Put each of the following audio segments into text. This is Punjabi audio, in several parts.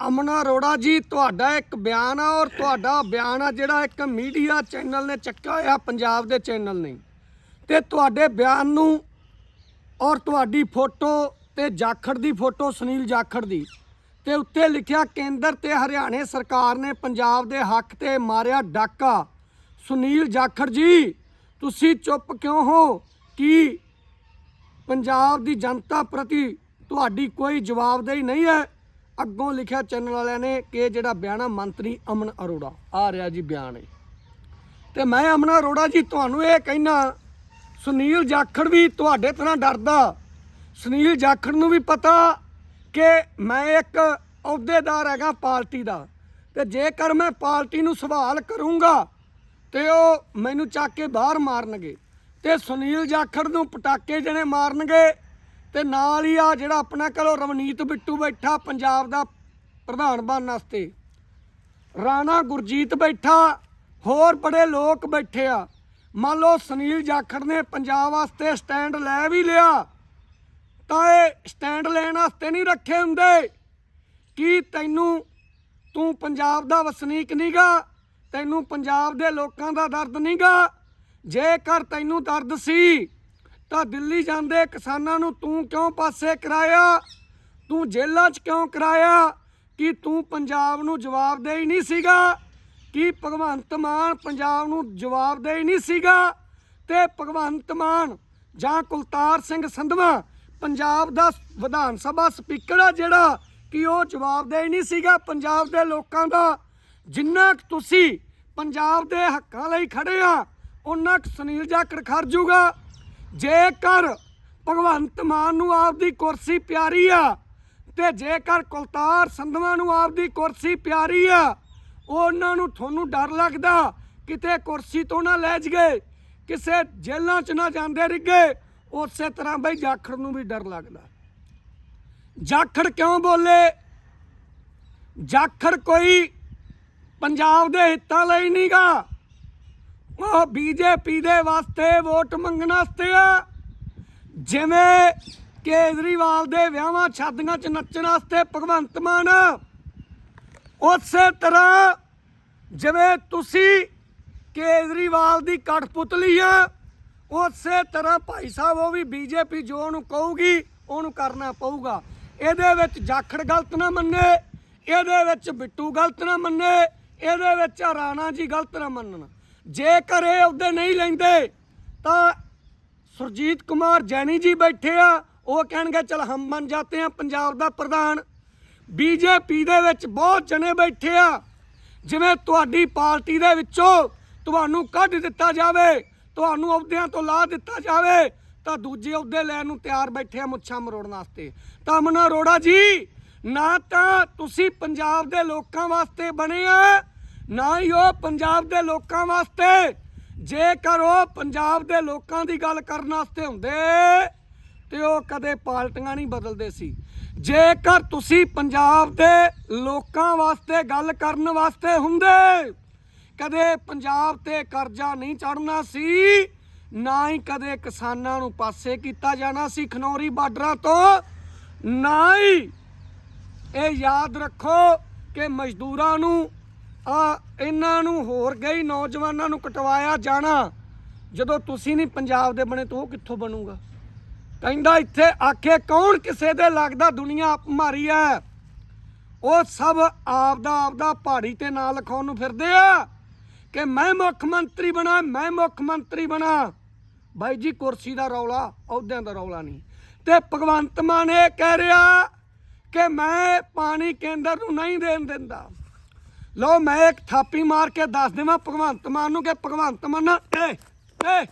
ਅਮਨ ਅਰੋੜਾ ਜੀ, ਤੁਹਾਡਾ ਇੱਕ ਬਿਆਨ ਆ ਔਰ ਤੁਹਾਡਾ ਬਿਆਨ ਆ ਜਿਹੜਾ ਇੱਕ ਮੀਡੀਆ ਚੈਨਲ ਨੇ ਚੱਕਿਆ ਹੋਇਆ, ਪੰਜਾਬ ਦੇ ਚੈਨਲ ਨੇ। ਤੇ ਤੁਹਾਡੇ ਬਿਆਨ ਨੂੰ ਔਰ ਤੁਹਾਡੀ ਫੋਟੋ ਤੇ ਜਾਖੜ ਦੀ ਫੋਟੋ, ਸੁਨੀਲ ਜਾਖੜ ਦੀ, ਤੇ ਉੱਤੇ ਲਿਖਿਆ ਕੇਂਦਰ ਤੇ ਹਰਿਆਣੇ ਸਰਕਾਰ ਨੇ ਪੰਜਾਬ ਦੇ ਹੱਕ ਤੇ ਮਾਰਿਆ ਡਾਕਾ। ਸੁਨੀਲ ਜਾਖੜ ਜੀ, ਤੁਸੀਂ ਚੁੱਪ ਕਿਉਂ ਹੋ? ਕੀ ਪੰਜਾਬ ਦੀ ਜਨਤਾ ਪ੍ਰਤੀ ਤੁਹਾਡੀ ਕੋਈ ਜਵਾਬਦੇਹੀ ਨਹੀਂ ਹੈ? ਅੱਗੋਂ ਲਿਖਿਆ ਚੈਨਲ ਵਾਲਿਆਂ ਨੇ ਕਿ ਜਿਹੜਾ ਬਿਆਨ ਆ, ਮੰਤਰੀ ਅਮਨ ਅਰੋੜਾ। ਆ ਰਿਹਾ ਜੀ ਬਿਆਨ ਇਹ। ਤੇ ਮੈਂ ਅਮਨ ਅਰੋੜਾ ਜੀ, ਤੁਹਾਨੂੰ ਇਹ ਕਹਿਣਾ ਸੁਨੀਲ ਜਾਖੜ ਵੀ ਤੁਹਾਡੇ ਤਰ੍ਹਾਂ ਡਰਦਾ। ਸੁਨੀਲ ਜਾਖੜ ਨੂੰ ਵੀ ਪਤਾ ਕਿ ਮੈਂ ਇੱਕ ਅਹੁਦੇਦਾਰ ਹੈਗਾ ਪਾਰਟੀ ਦਾ। ਤੇ ਜੇਕਰ ਮੈਂ ਪਾਰਟੀ ਨੂੰ ਸਵਾਲ ਕਰੂੰਗਾ, ਤੇ ਉਹ ਮੈਨੂੰ ਚੱਕ ਕੇ ਬਾਹਰ ਮਾਰਨਗੇ। ਤੇ ਸੁਨੀਲ ਜਾਖੜ ਨੂੰ ਪਟਾਕੇ ਜਣੇ ਮਾਰਨਗੇ ਤੇ ਨਾਲ ਹੀ ਆ ਜਿਹੜਾ ਆਪਣਾ ਕੋਲੋਂ ਰਵਨੀਤ ਬਿੱਟੂ ਬੈਠਾ ਪੰਜਾਬ ਦਾ ਪ੍ਰਧਾਨ ਬਣਨ ਵਾਸਤੇ। ਰਾਣਾ ਗੁਰਜੀਤ ਬੈਠਾ, ਹੋਰ ਬੜੇ ਲੋਕ ਬੈਠੇ ਆ। ਮੰਨ ਲਓ ਸੁਨੀਲ ਜਾਖੜ ਨੇ ਪੰਜਾਬ ਵਾਸਤੇ ਸਟੈਂਡ ਲੈ ਵੀ ਲਿਆ, ਤਾਂ ਇਹ ਸਟੈਂਡ ਲੈਣ ਵਾਸਤੇ ਨਹੀਂ ਰੱਖੇ ਹੁੰਦੇ। ਕੀ ਤੈਨੂੰ, ਤੂੰ ਪੰਜਾਬ ਦਾ ਵਸਨੀਕ ਨਹੀਂਗਾ ਤੈਨੂੰ ਪੰਜਾਬ ਦੇ ਲੋਕਾਂ ਦਾ ਦਰਦ ਨਹੀਂਗਾ ਜੇਕਰ ਤੈਨੂੰ ਦਰਦ ਸੀ ਤਾਂ ਦਿੱਲੀ ਜਾਂਦੇ ਕਿਸਾਨਾਂ ਨੂੰ ਤੂੰ ਕਿਉਂ ਪਾਸੇ ਕਰਾਇਆ? ਤੂੰ ਜੇਲ੍ਹਾਂ 'ਚ ਕਿਉਂ ਕਰਾਇਆ? ਕਿ ਤੂੰ ਪੰਜਾਬ ਨੂੰ ਜਵਾਬਦੇਹੀ ਨਹੀਂ ਸੀਗਾ? ਕਿ ਭਗਵੰਤ ਮਾਨ ਪੰਜਾਬ ਨੂੰ ਜਵਾਬਦੇਹੀ ਨਹੀਂ ਸੀਗਾ? ਤੇ ਭਗਵੰਤ ਮਾਨ ਜਾਂ ਕੁਲਤਾਰ ਸਿੰਘ ਸੰਧਵਾ ਪੰਜਾਬ ਦਾ ਵਿਧਾਨ ਸਭਾ ਸਪੀਕਰ ਆ ਜਿਹੜਾ, ਕਿ ਉਹ ਜਵਾਬਦੇਹੀ ਨਹੀਂ ਸੀਗਾ ਪੰਜਾਬ ਦੇ ਲੋਕਾਂ ਦਾ? ਜਿੰਨਾ ਕੁ ਤੁਸੀਂ ਪੰਜਾਬ ਦੇ ਹੱਕਾਂ ਲਈ ਖੜੇ ਆ ਉਹਨਾਂ ਕੁ ਸੁਨੀਲ ਜਾਖੜ ਖੜ ਜੂਗਾ। ਜੇਕਰ ਭਗਵੰਤ ਮਾਨ ਨੂੰ ਆਪਦੀ ਕੁਰਸੀ ਪਿਆਰੀ ਆ ਤੇ ਜੇਕਰ ਕੁਲਤਾਰ ਸੰਧਵਾ ਨੂੰ ਆਪਦੀ ਕੁਰਸੀ ਪਿਆਰੀ ਆ, ਉਹਨਾਂ ਨੂੰ ਤੁਹਾਨੂੰ ਡਰ ਲੱਗਦਾ ਕਿਤੇ ਕੁਰਸੀ ਤੋਂ ਨਾ ਲੈ ਜਗੇ ਕਿਸੇ ਜੇਲ੍ਹਾਂ 'ਚ ਨਾ ਜਾਂਦੇ ਰਿੱਗੇ ਉਸੇ ਤਰ੍ਹਾਂ ਬਈ ਜਾਖੜ ਨੂੰ ਵੀ ਡਰ ਲੱਗਦਾ। ਜਾਖੜ ਕਿਉਂ ਬੋਲੇ? ਜਾਖੜ ਕੋਈ ਪੰਜਾਬ ਦੇ ਹਿੱਤਾਂ ਲਈ ਨਹੀਂਗਾ ਉਹ ਬੀਜੇਪੀ ਦੇ ਵਾਸਤੇ ਵੋਟ ਮੰਗਣ ਵਾਸਤੇ ਆ। ਜਿਵੇਂ ਕੇਜਰੀਵਾਲ ਦੇ ਵਿਆਹਾਂ ਸ਼ਾਦੀਆਂ 'ਚ ਨੱਚਣ ਵਾਸਤੇ ਭਗਵੰਤ ਮਾਨ। ਉਸੇ ਤਰ੍ਹਾਂ ਜਿਵੇਂ ਤੁਸੀਂ ਕੇਜਰੀਵਾਲ ਦੀ ਕਠਪੁਤਲੀ ਆ, ਉਸੇ ਤਰ੍ਹਾਂ ਭਾਈ ਸਾਹਿਬ ਉਹ ਵੀ ਬੀਜੇਪੀ ਜੋ ਉਹਨੂੰ ਕਹੂਗੀ, ਉਹਨੂੰ ਕਰਨਾ ਪਊਗਾ। ਇਹਦੇ ਵਿੱਚ ਜਾਖੜ ਗਲਤ ਨਾ ਮੰਨੇ, ਇਹਦੇ ਵਿੱਚ ਬਿੱਟੂ ਗਲਤ ਨਾ ਮੰਨੇ, ਇਹਦੇ ਵਿੱਚ ਰਾਣਾ ਜੀ ਗਲਤ ਨਾ ਮੰਨਣ। ਜੇਕਰ ਇਹ ਅਹੁਦੇ ਨਹੀਂ ਲੈਂਦੇ, ਤਾਂ ਸੁਰਜੀਤ ਕੁਮਾਰ ਜੈਨੀ ਜੀ ਬੈਠੇ ਆ, ਉਹ ਕਹਿਣਗੇ, ਚਲ ਹਮ ਬਣ ਜਾਤੇ ਆ ਪੰਜਾਬ ਦਾ ਪ੍ਰਧਾਨ। ਬੀਜੇਪੀ ਦੇ ਵਿੱਚ ਬਹੁਤ ਜਣੇ ਬੈਠੇ ਆ, ਜਿਵੇਂ ਤੁਹਾਡੀ ਪਾਰਟੀ ਦੇ ਵਿੱਚੋਂ ਤੁਹਾਨੂੰ ਕੱਢ ਦਿੱਤਾ ਜਾਵੇ, ਤੁਹਾਨੂੰ ਅਹੁਦਿਆਂ ਤੋਂ ਲਾ ਦਿੱਤਾ ਜਾਵੇ, ਤਾਂ ਦੂਜੇ ਅਹੁਦੇ ਲੈਣ ਨੂੰ ਤਿਆਰ ਬੈਠੇ ਆ ਮੁੱਛਾਂ ਮਰੋੜਨ ਵਾਸਤੇ। ਤਾਂ ਅਮਨਾ ਅਰੋੜਾ ਜੀ, ਨਾ ਤਾਂ ਤੁਸੀਂ ਪੰਜਾਬ ਦੇ ਲੋਕਾਂ ਵਾਸਤੇ ਬਣੇ ਆ ਨਾ ਹੀ ਉਹ ਪੰਜਾਬ ਦੇ ਲੋਕਾਂ ਵਾਸਤੇ। ਜੇਕਰ ਉਹ ਪੰਜਾਬ ਦੇ ਲੋਕਾਂ ਦੀ ਗੱਲ ਕਰਨ ਵਾਸਤੇ ਹੁੰਦੇ, ਤੇ ਉਹ ਕਦੇ ਪਾਰਟੀਆਂ ਨਹੀਂ ਬਦਲਦੇ ਸੀ। ਜੇਕਰ ਤੁਸੀਂ ਪੰਜਾਬ ਦੇ ਲੋਕਾਂ ਵਾਸਤੇ ਗੱਲ ਕਰਨ ਵਾਸਤੇ ਹੁੰਦੇ, ਕਦੇ ਪੰਜਾਬ ਤੇ ਕਰਜ਼ਾ ਨਹੀਂ ਚੜਨਾ ਸੀ, ਨਾ ਹੀ ਕਦੇ ਕਿਸਾਨਾਂ ਨੂੰ ਪਾਸੇ ਕੀਤਾ ਜਾਣਾ ਸੀ ਖਨੌਰੀ ਬਾਰਡਰਾਂ ਤੋਂ, ਨਾ ਹੀ ਇਹ ਯਾਦ ਰੱਖੋ ਕਿ ਮਜ਼ਦੂਰਾਂ ਨੂੰ ਆ ਇਹਨਾਂ ਨੂੰ ਹੋਰ ਗਈ ਨੌਜਵਾਨਾਂ ਨੂੰ ਕਟਵਾਇਆ ਜਾਣਾ। ਜਦੋਂ ਤੁਸੀਂ ਨਹੀਂ ਪੰਜਾਬ ਦੇ ਬਣੇ ਤਾਂ ਉਹ ਕਿੱਥੋਂ ਬਣੂਗਾ? ਕਹਿੰਦਾ ਇੱਥੇ ਆਖੇ ਕੌਣ ਕਿਸੇ ਦੇ ਲੱਗਦਾ ਦੁਨੀਆ ਮਾਰੀ ਐ? ਉਹ ਸਭ ਆਪਦਾ ਆਪਦਾ ਪਹਾੜੀ ਤੇ ਨਾਂ ਲਿਖਾਉਣ ਨੂੰ ਫਿਰਦੇ ਆ ਕਿ ਮੈਂ ਮੁੱਖ ਮੰਤਰੀ ਬਣਾ, ਮੈਂ ਮੁੱਖ ਮੰਤਰੀ ਬਣਾ। ਬਾਈ ਜੀ, ਕੁਰਸੀ ਦਾ ਰੌਲਾ, ਅਹੁਦਿਆਂ ਦਾ ਰੌਲਾ ਨਹੀਂ। ਤੇ ਭਗਵੰਤ ਮਾਨ ਇਹ ਕਹਿ ਰਿਹਾ ਕਿ ਮੈਂ ਪਾਣੀ ਕੇਂਦਰ ਨੂੰ ਨਹੀਂ ਦੇਣ ਦਿੰਦਾ। ਲਓ ਮੈਂ ਇੱਕ ਥਾਪੀ ਮਾਰ ਕੇ ਦੱਸ ਦੇਵਾਂ ਭਗਵੰਤ ਮਾਨ ਨੂੰ ਕਿ ਭਗਵੰਤ ਮਾਨ ਏ ਏ,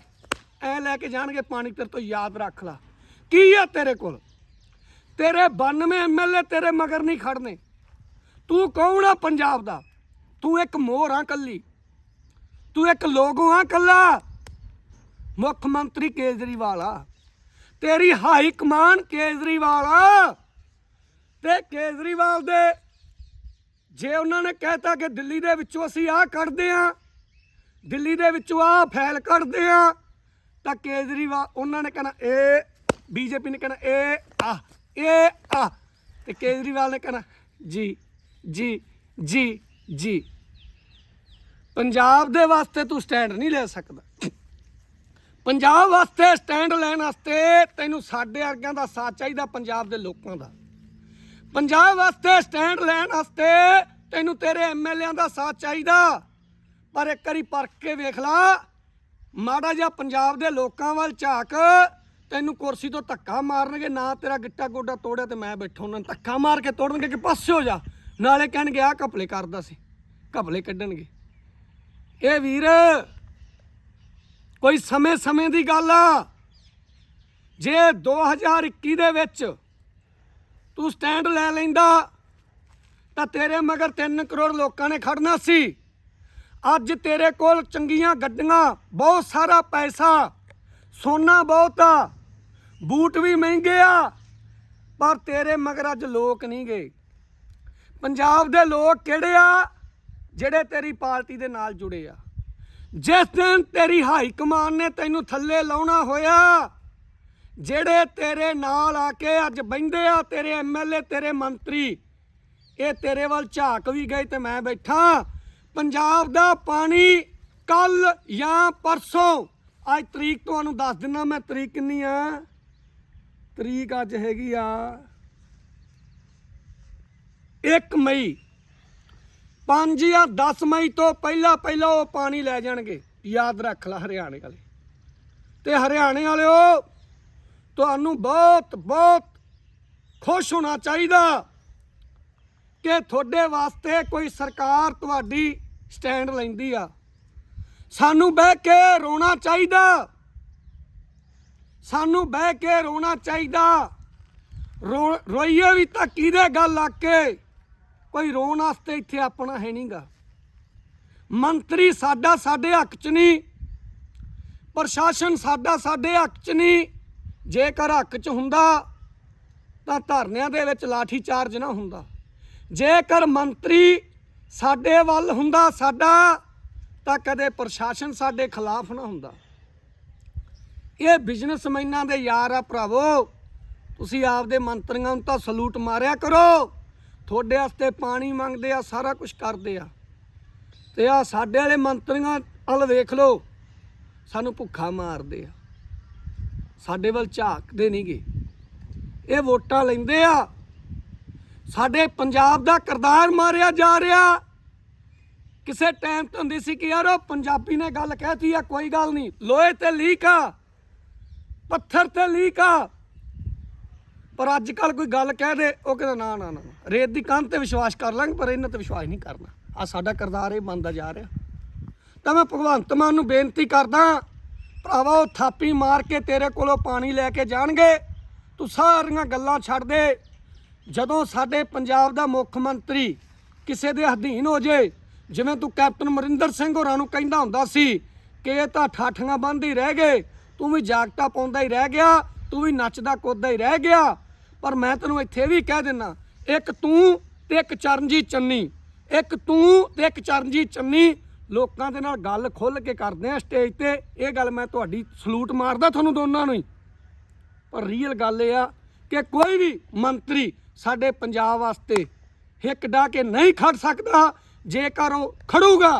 ਐ ਲੈ ਕੇ ਜਾਣਗੇ ਪਾਣੀ, ਤੇਰੇ ਤੋਂ ਯਾਦ ਰੱਖ ਲਾ। ਕੀ ਆ ਤੇਰੇ ਕੋਲ? ਤੇਰੇ 92 ਐਮਐਲਏ ਤੇਰੇ ਮਗਰ ਨਹੀਂ ਖੜਨੇ। ਤੂੰ ਕੌਣ ਆ ਪੰਜਾਬ ਦਾ? ਤੂੰ ਇੱਕ ਮੋਹਰ ਆ ਕੱਲੀ। ਤੂੰ ਇੱਕ ਲੋਗੋ ਆ ਕੱਲਾ। ਮੁੱਖ ਮੰਤਰੀ ਕੇਜਰੀਵਾਲ ਆ। ਤੇਰੀ ਹਾਈ ਕਮਾਨ ਕੇਜਰੀਵਾਲ ਆ। ਤੇ ਕੇਜਰੀਵਾਲ ਦੇ ਜੇ ਉਹਨਾਂ ਨੇ ਕਹਿਤਾ ਕਿ ਦਿੱਲੀ ਦੇ ਵਿੱਚੋਂ ਅਸੀਂ ਆਹ ਕੱਢਦੇ ਆ ਦਿੱਲੀ ਦੇ ਵਿੱਚੋਂ ਆਹ ਫੈਲ ਕੱਢਦੇ ਆ ਤਾਂ ਕੇਜਰੀਵਾਲ, ਉਹਨਾਂ ਨੇ ਕਹਿਣਾ ਇਹ ਬੀਜੇਪੀ ਨੇ ਕਹਿਣਾ ਇਹ ਆ ਇਹ ਆ, ਤੇ ਕੇਜਰੀਵਾਲ ਨੇ ਕਹਿਣਾ ਜੀ ਜੀ ਜੀ ਜੀ ਪੰਜਾਬ ਦੇ ਵਾਸਤੇ ਤੂੰ ਸਟੈਂਡ ਨਹੀਂ ਲੈ ਸਕਦਾ। ਪੰਜਾਬ ਵਾਸਤੇ ਸਟੈਂਡ ਲੈਣ ਵਾਸਤੇ ਤੈਨੂੰ ਸਾਡੇ ਵਰਗਿਆਂ ਦਾ ਸਾਥ ਚਾਹੀਦਾ, ਪੰਜਾਬ ਦੇ ਲੋਕਾਂ ਦਾ। ਪੰਜਾਬ ਵਾਸਤੇ, ਸਟੈਂਡ ਲੈਣ ਵਾਸਤੇ ਤੈਨੂੰ ਤੇਰੇ ਐਮਐਲਏਆਂ ਦਾ ਸਾਥ ਚਾਹੀਦਾ। ਪਰ ਇੱਕ ਵਾਰੀ ਪਰਖ ਕੇ ਵੇਖ ਲਾ, ਮਾੜਾ ਜਿਹਾ ਪੰਜਾਬ ਦੇ ਲੋਕਾਂ ਵੱਲ ਝਾਕ, ਤੈਨੂੰ ਕੁਰਸੀ ਤੋਂ ਧੱਕਾ ਮਾਰਨਗੇ, ਨਾ ਤੇਰਾ ਗਿੱਟਾ ਗੋਡਾ ਤੋੜਿਆ ਤੇ ਮੈਂ ਬੈਠਾ ਉਹਨਾਂ ਨੂੰ ਧੱਕਾ ਮਾਰ ਕੇ ਤੋੜਨਗੇ ਕਿ ਪਾਸੇ ਹੋ ਜਾ। ਨਾਲੇ ਕਹਿਣਗੇ ਆ ਘਪਲੇ ਕਰਦਾ ਸੀ, ਘਪਲੇ ਕੱਢਣਗੇ। ਇਹ ਵੀਰ, ਕੋਈ ਸਮੇਂ-ਸਮੇਂ ਦੀ ਗੱਲ ਆ। ਜੇ 2021 ਦੇ ਵਿੱਚ ਤੂੰ ਸਟੈਂਡ ਲੈ ਲੈਂਦਾ। ਤਾਂ ਤੇਰੇ ਮਗਰ 3 ਕਰੋੜ ਲੋਕਾਂ ਨੇ ਖੜਨਾ ਸੀ। ਅੱਜ ਤੇਰੇ ਕੋਲ ਚੰਗੀਆਂ ਗੱਡੀਆਂ, ਬਹੁਤ ਸਾਰਾ ਪੈਸਾ, ਸੋਨਾ ਬਹੁਤ ਆ, ਬੂਟ ਵੀ ਮਹਿੰਗੇ ਆ, ਪਰ ਤੇਰੇ ਮਗਰ ਅੱਜ ਲੋਕ ਨਹੀਂ ਗਏ। ਪੰਜਾਬ ਦੇ ਲੋਕ ਕਿਹੜੇ ਆ? ਜਿਹੜੇ ਤੇਰੀ ਪਾਰਟੀ ਦੇ ਨਾਲ ਜੁੜੇ ਆ। ਜਿਸ ਦਿਨ ਤੇਰੀ ਹਾਈ ਕਮਾਨ ਨੇ ਤੈਨੂੰ ਥੱਲੇ ਲਾਉਣਾ ਹੋਇਆ ਜਿਹੜੇ ਤੇਰੇ ਨਾਲ ਆ ਕੇ ਅੱਜ ਬੈੰਦੇ ਆ, ਤੇਰੇ ਐਮਐਲਏ ਤੇਰੇ ਮੰਤਰੀ, ਇਹ ਤੇਰੇ ਵੱਲ ਝਾਕ ਵੀ ਗਏ ਤੇ ਮੈਂ ਬੈਠਾ। ਪੰਜਾਬ ਦਾ ਪਾਣੀ ਕੱਲ ਜਾਂ ਪਰਸੋਂ? ਅੱਜ ਤਰੀਕ ਤੁਹਾਨੂੰ ਦੱਸ ਦਿੰਨਾ ਮੈਂ, ਤਰੀਕ ਕਿੰਨੀ ਆ? ਤਰੀਕ ਅੱਜ ਹੈਗੀ ਆ 1 ਮਈ। 5 ਜਾਂ 10 ਮਈ ਤੋਂ ਪਹਿਲਾਂ ਪਹਿਲਾਂ ਉਹ ਪਾਣੀ ਲੈ ਜਾਣਗੇ। ਯਾਦ ਰੱਖ ਲੈ ਹਰਿਆਣੇ ਵਾਲੇ। ਤੇ ਹਰਿਆਣੇ ਵਾਲਿਓ ਤੁਹਾਨੂੰ ਬਹੁਤ ਬਹੁਤ ਖੁਸ਼ ਹੋਣਾ ਚਾਹੀਦਾ ਕਿ ਤੁਹਾਡੇ ਵਾਸਤੇ ਕੋਈ ਸਰਕਾਰ ਤੁਹਾਡੀ ਸਟੈਂਡ ਲੈਂਦੀ ਆ। ਸਾਨੂੰ ਬਹਿ ਕੇ ਰੋਣਾ ਚਾਹੀਦਾ। ਸਾਨੂੰ ਬਹਿ ਕੇ ਰੋਣਾ ਚਾਹੀਦਾ। ਰੋ- ਰੋਈਏ ਵੀ ਤਾਂ ਕਿਹਦੇ ਗੱਲ ਆ ਕੇ? ਕੋਈ ਰੋਣ ਵਾਸਤੇ ਇੱਥੇ ਆਪਣਾ ਹੈ ਨਹੀਂਗਾ। ਮੰਤਰੀ ਸਾਡਾ ਸਾਡੇ ਹੱਕ 'ਚ ਨਹੀਂ, ਪ੍ਰਸ਼ਾਸਨ ਸਾਡਾ ਸਾਡੇ ਹੱਕ 'ਚ ਨਹੀਂ ਜੇਕਰ ਹੱਕ 'ਚ ਹੁੰਦਾ, ਤਾਂ ਧਰਨਿਆਂ ਦੇ ਵਿੱਚ ਲਾਠੀ ਚਾਰਜ ਨਾ ਹੁੰਦਾ। ਜੇਕਰ ਮੰਤਰੀ ਸਾਡੇ ਵੱਲ ਹੁੰਦਾ ਸਾਡਾ, ਤਾਂ ਕਦੇ ਪ੍ਰਸ਼ਾਸਨ ਸਾਡੇ ਖਿਲਾਫ ਨਾ ਹੁੰਦਾ। ਇਹ ਬਿਜ਼ਨਸਮੈਨਾਂ ਦੇ ਯਾਰ ਆ ਭਰਾਵੋ, ਤੁਸੀਂ ਆਪਦੇ ਮੰਤਰੀਆਂ ਨੂੰ ਤਾਂ ਸਲੂਟ ਮਾਰਿਆ ਕਰੋ। ਤੁਹਾਡੇ ਵਾਸਤੇ ਪਾਣੀ ਮੰਗਦੇ ਆ, ਸਾਰਾ ਕੁਝ ਕਰਦੇ ਆ। ਤੇ ਆ ਸਾਡੇ ਵਾਲੇ ਮੰਤਰੀਆਂ ਵੱਲ ਵੇਖ ਲਓ, ਸਾਨੂੰ ਭੁੱਖਾ ਮਾਰਦੇ ਆ। ਸਾਡੇ ਵੱਲ ਝਾਕਦੇ ਨਹੀਂਗੇ। ਇਹ ਵੋਟਾਂ ਲੈਂਦੇ ਆ। ਸਾਡੇ ਪੰਜਾਬ ਦਾ ਕਰਤਾਰ ਮਾਰਿਆ ਜਾ ਰਿਹਾ। ਕਿਸੇ ਟਾਈਮ ਤੇ ਹੁੰਦੀ ਸੀ ਕਿ ਯਾਰ ਉਹ ਪੰਜਾਬੀ ਨੇ ਗੱਲ ਕਹਿਤੀ ਆ, ਕੋਈ ਗੱਲ ਨਹੀਂ। ਲੋਹੇ ਤੇ ਲੀਕ ਆ, ਪੱਥਰ ਤੇ ਲੀਕ ਆ। ਪਰ ਅੱਜ ਕੱਲ ਕੋਈ ਗੱਲ ਕਹਿ ਦੇ, ਉਹ ਕਹਿੰਦਾ ਨਾ ਨਾ ਨਾ ਰੇਤ ਦੀ ਕੰਧ ਤੇ ਵਿਸ਼ਵਾਸ ਕਰ ਲਾਂਗੇ, ਪਰ ਇਹਨਾਂ ਤੇ ਵਿਸ਼ਵਾਸ ਨਹੀਂ ਕਰਨਾ। ਆ ਸਾਡਾ ਕਰਤਾਰ ਇਹ ਮੰਨਦਾ ਜਾ ਰਿਹਾ। ਤਾਂ ਮੈਂ ਭਗਵੰਤ ਮਾਨ ਨੂੰ ਬੇਨਤੀ ਕਰਦਾ ਭਰਾਵਾ, ਉਹ ਥਾਪੀ ਮਾਰ ਕੇ ਤੇਰੇ ਕੋਲੋਂ ਪਾਣੀ ਲੈ ਕੇ ਜਾਣਗੇ। ਤੂੰ ਸਾਰੀਆਂ ਗੱਲਾਂ ਛੱਡ ਦੇ। ਜਦੋਂ ਸਾਡੇ ਪੰਜਾਬ ਦਾ ਮੁੱਖ ਮੰਤਰੀ ਕਿਸੇ ਦੇ ਅਧੀਨ ਹੋ ਜੇ, ਜਿਵੇਂ ਤੂੰ ਕੈਪਟਨ ਮਰਿੰਦਰ ਸਿੰਘ ਹੋਰਾਂ ਨੂੰ ਕਹਿੰਦਾ ਹੁੰਦਾ ਸੀ ਕਿ ਇਹ ਤਾਂ ਠਾਠੀਆਂ ਬੰਦ ਹੀ ਰਹਿ ਗਏ, ਤੂੰ ਵੀ ਜਾਗਟਾ ਪਾਉਂਦਾ ਹੀ ਰਹਿ ਗਿਆ, ਤੂੰ ਵੀ ਨੱਚਦਾ ਕੁੱਦਦਾ ਹੀ ਰਹਿ ਗਿਆ। ਪਰ ਮੈਂ ਤੈਨੂੰ ਇੱਥੇ ਵੀ ਕਹਿ ਦਿੰਨਾ, ਇੱਕ ਤੂੰ ਤੇ ਇੱਕ ਚਰਨਜੀਤ ਚੰਨੀ, ਇੱਕ ਤੂੰ ਤੇ ਇੱਕ ਚਰਨਜੀਤ ਚੰਨੀ ਲੋਕਾਂ ਦੇ ਨਾਲ ਗੱਲ ਖੁੱਲ ਕੇ ਕਰਦੇ ਆ ਸਟੇਜ ਤੇ। ਇਹ ਗੱਲ ਮੈਂ ਤੁਹਾਡੀ ਸਲੂਟ ਮਾਰਦਾ ਤੁਹਾਨੂੰ ਦੋਨਾਂ ਨੂੰ ਹੀ। ਪਰ ਰੀਅਲ ਗੱਲ ਇਹ ਆ ਕਿ ਕੋਈ ਵੀ ਮੰਤਰੀ ਸਾਡੇ ਪੰਜਾਬ ਵਾਸਤੇ ਹਿੱਕ ਡਾ ਕੇ ਨਹੀਂ ਖੜ ਸਕਦਾ। ਜੇਕਰ ਉਹ ਖੜੂਗਾ,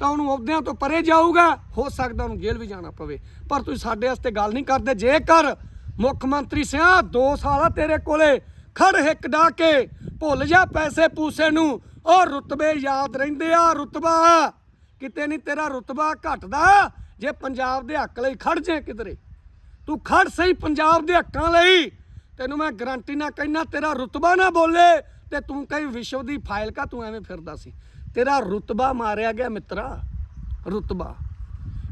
ਤਾਂ ਉਹਨੂੰ ਅਹੁਦਿਆਂ ਤੋਂ ਪਰੇ ਜਾਊਗਾ। ਹੋ ਸਕਦਾ ਉਹਨੂੰ ਜੇਲ੍ਹ ਵੀ ਜਾਣਾ ਪਵੇ। ਪਰ ਤੁਸੀਂ ਸਾਡੇ ਵਾਸਤੇ ਗੱਲ ਨਹੀਂ ਕਰਦੇ। ਜੇਕਰ ਮੁੱਖ ਮੰਤਰੀ ਸਿਆ 2 ਸਾਲਾ ਤੇਰੇ ਕੋਲੇ, ਖੜ ਹਿੱਕ ਡਾ ਕੇ, ਭੁੱਲ ਜਾ ਪੈਸੇ ਪੂਸੇ ਨੂੰ। ਉਹ ਰੁਤਬੇ ਯਾਦ ਰਹਿੰਦੇ ਆ, ਰੁਤਬਾ। ਕਿਤੇ ਨਹੀਂ ਤੇਰਾ ਰੁਤਬਾ ਘਟਦਾ ਜੇ ਪੰਜਾਬ ਦੇ ਹੱਕ ਲਈ ਖੜ ਜੇ ਕਿਧਰੇ। ਤੂੰ ਖੜ ਸਹੀ ਪੰਜਾਬ ਦੇ ਹੱਕਾਂ ਲਈ। ਤੈਨੂੰ ਮੈਂ ਗਰੰਟੀ ਨਾਲ ਕਹਿਣਾ ਤੇਰਾ ਰੁਤਬਾ ਨਾ ਬੋਲੇ ਤੇ ਤੂੰ ਕਈ ਵਿਸ਼ਵ ਦੀ ਫਾਈਲ ਕਾ, ਤੂੰ ਐਵੇਂ ਫਿਰਦਾ ਸੀ। ਤੇਰਾ ਰੁਤਬਾ ਮਾਰਿਆ ਗਿਆ ਮਿੱਤਰਾ, ਰੁਤਬਾ।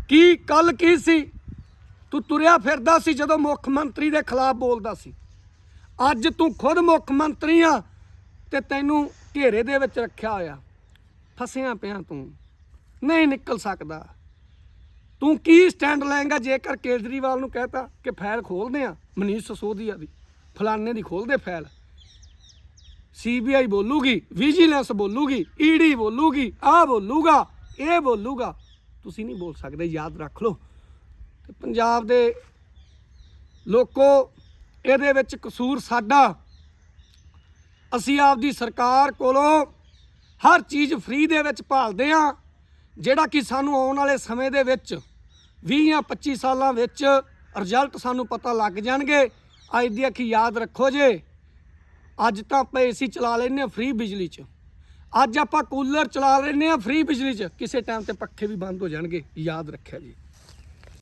ਕੀ ਕੱਲ ਕੀ ਸੀ? ਤੂੰ ਤੁਰਿਆ ਫਿਰਦਾ ਸੀ ਜਦੋਂ ਮੁੱਖ ਮੰਤਰੀ ਦੇ ਖਿਲਾਫ ਬੋਲਦਾ ਸੀ। ਅੱਜ ਤੂੰ ਖੁਦ ਮੁੱਖ ਮੰਤਰੀ ਆ ਤੇ ਤੈਨੂੰ ਘੇਰੇ ਦੇ ਵਿੱਚ ਰੱਖਿਆ ਹੋਇਆ। ਫਸਿਆ ਪਿਆ ਤੂੰ। ਨਹੀਂ ਨਿਕਲ ਸਕਦਾ। ਤੂੰ ਕੀ ਸਟੈਂਡ ਲਏਗਾ ਜੇਕਰ ਕੇਜਰੀਵਾਲ ਨੂੰ ਕਹਤਾ ਕਿ ਫਾਈਲ ਖੋਲਦੇ ਆ? ਮਨੀਸ਼ ਸਸੋਦੀਆ ਦੀ। ਫਲਾਣੇ ਦੀ ਖੋਲਦੇ ਫਾਈਲ। ਸੀਬੀਆਈ ਬੋਲੂਗੀ, ਵਿਜੀਲੈਂਸ ਬੋਲੂਗੀ ਈਡੀ ਬੋਲੂਗੀ, ਆ ਬੋਲੂਗਾ, ਇਹ ਬੋਲੂਗਾ। ਤੁਸੀਂ ਨਹੀਂ ਬੋਲ ਸਕਦੇ, ਯਾਦ ਰੱਖ ਲਓ। ਤੇ ਪੰਜਾਬ ਦੇ ਲੋਕੋ, ਇਹਦੇ ਵਿੱਚ ਕਸੂਰ ਸਾਡਾ। ਅਸੀਂ ਆਪਦੀ ਸਰਕਾਰ ਕੋਲੋਂ ਹਰ ਚੀਜ਼ ਫ੍ਰੀ ਦੇ ਵਿੱਚ ਭਾਲਦੇ ਆ। ਜਿਹੜਾ ਕਿ ਸਾਨੂੰ ਆਉਣ ਵਾਲੇ ਸਮੇਂ ਦੇ ਵਿੱਚ 20 ਜਾਂ 25 ਸਾਲਾਂ ਵਿੱਚ ਰਿਜ਼ਲਟ ਸਾਨੂੰ ਪਤਾ ਲੱਗ ਜਾਣਗੇ। ਅੱਜ ਦੀ ਅੱਖੀ ਯਾਦ ਰੱਖੋ ਜੇ। ਅੱਜ ਤਾਂ ਆਪਾਂ ਏਸੀ ਚਲਾ ਲੈਨੇ ਆ ਫ੍ਰੀ ਬਿਜਲੀ 'ਚ। ਅੱਜ ਆਪਾਂ ਕੂਲਰ ਚਲਾ ਲੈਨੇ ਆ ਫ੍ਰੀ ਬਿਜਲੀ 'ਚ। ਕਿਸੇ ਟਾਈਮ ਤੇ ਪੱਖੇ ਵੀ ਬੰਦ ਹੋ ਜਾਣਗੇ। ਯਾਦ ਰੱਖਿਆ ਜੀ।